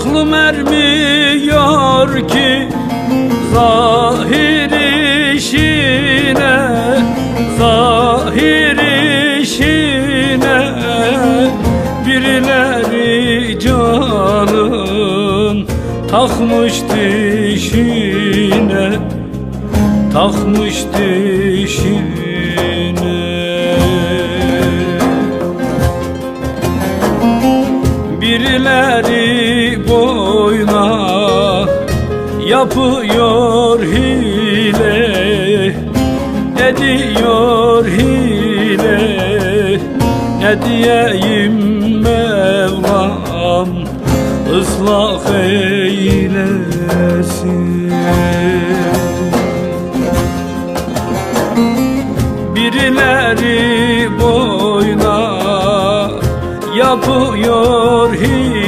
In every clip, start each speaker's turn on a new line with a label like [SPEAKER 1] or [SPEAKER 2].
[SPEAKER 1] aklım ermiyor ki Zahir işine, zahir işine Birileri canım takmış dişine Takmış dişine. Birileri boyna Yapıyor hile Ediyor hile. Ne diyeyim Mevlam ıslah eylesin. Birileri yapıyor hile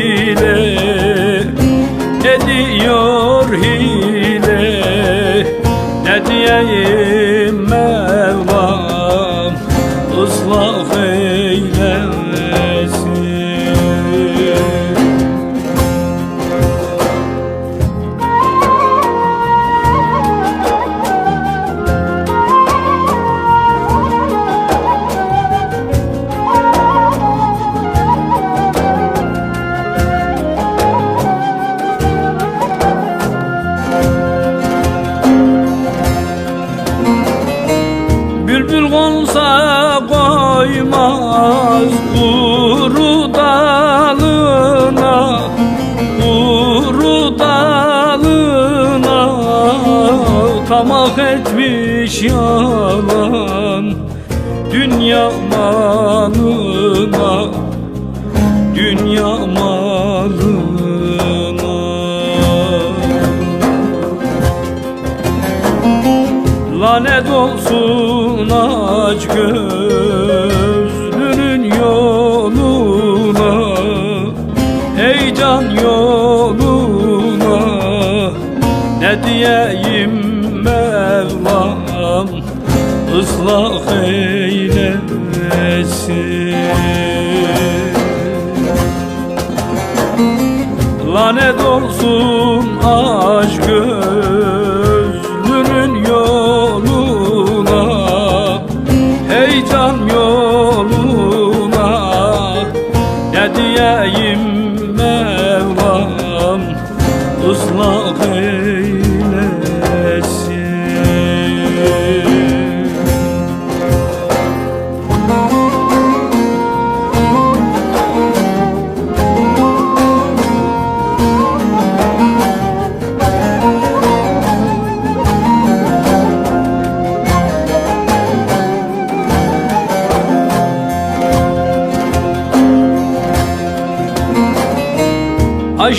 [SPEAKER 1] koymaz kuru dalına Kuru dalına. Tamak etmiş yalan Dünya malına Dünya malına. Lanet olsun aç gözlünün Ne diyeyim Mevlam ıslah eylesin. Lanet olsun aç gözlünün yoluna Heyecan yoluna. Ne diyeyim Mevlam ıslah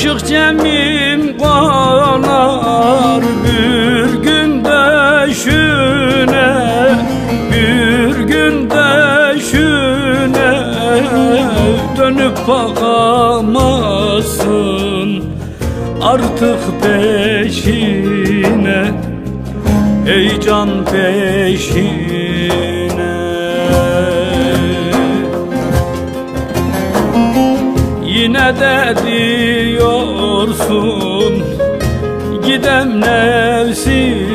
[SPEAKER 1] Aşık cemim kanar bir gün deşüne Bir gün deşüne dönüp bakamazsın Artık peşine ey can peşine. Yine de diyorsun Gidem nefsime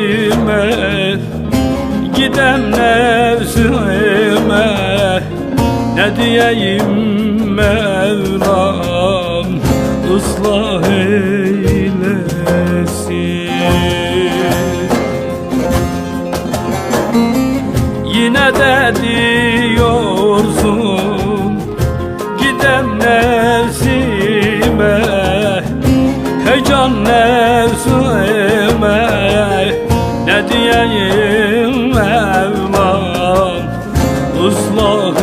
[SPEAKER 1] Gidem nefsime. Ne diyeyim Mevlam ıslah eylesin. Yine de Aman nefsime ne diyeyim Mevlam Islah